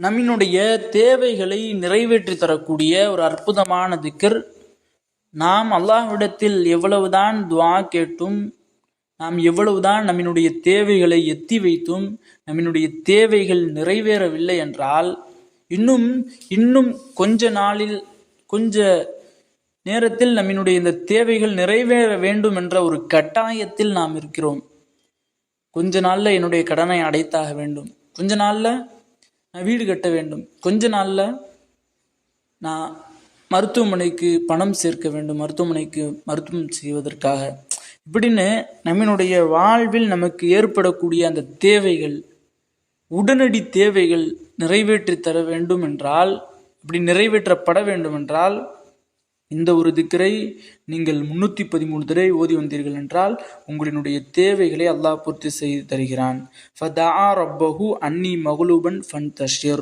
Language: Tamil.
நம்மினுடைய தேவைகளை நிறைவேற்றி தரக்கூடிய ஒரு அற்புதமான திக்கர். நாம் அல்லாஹ்விடத்தில் எவ்வளவுதான் துவா கேட்டும் நாம் எவ்வளவுதான் நம்மினுடைய தேவைகளை எத்தி வைத்தும் நம்மினுடைய தேவைகள் நிறைவேறவில்லை என்றால் இன்னும் இன்னும் கொஞ்ச நாளில் கொஞ்ச நேரத்தில் நம்மினுடைய இந்த தேவைகள் நிறைவேற வேண்டும் என்ற ஒரு கட்டாயத்தில் நாம் இருக்கிறோம். கொஞ்ச நாள்ல என்னுடைய கடனை அடைத்தாக வேண்டும். கொஞ்ச நாள்ல நான் வீடு கட்ட வேண்டும். கொஞ்ச நாளில் நான் மருத்துவமனைக்கு பணம் சேர்க்க வேண்டும். மருத்துவமனைக்கு மருத்துவம் செய்வதற்காக. இப்படின்னு நம்மினுடைய வாழ்வில் நமக்கு ஏற்படக்கூடிய அந்த தேவைகள் உடனடி தேவைகள் நிறைவேற்றி தர வேண்டும் என்றால் இப்படி நிறைவேற்றப்பட வேண்டும் என்றால் இந்த ஒரு திக்கரை நீங்கள் முன்னூற்றி பதிமூணு தடவை ஓதி வந்தீர்கள் என்றால் உங்களினுடைய தேவைகளை அல்லாஹ் பூர்த்தி செய்து தருகிறான். ஃபதா ரப்பஹு அன்னி மகுலூபன் ஃபன் தஷ்யர்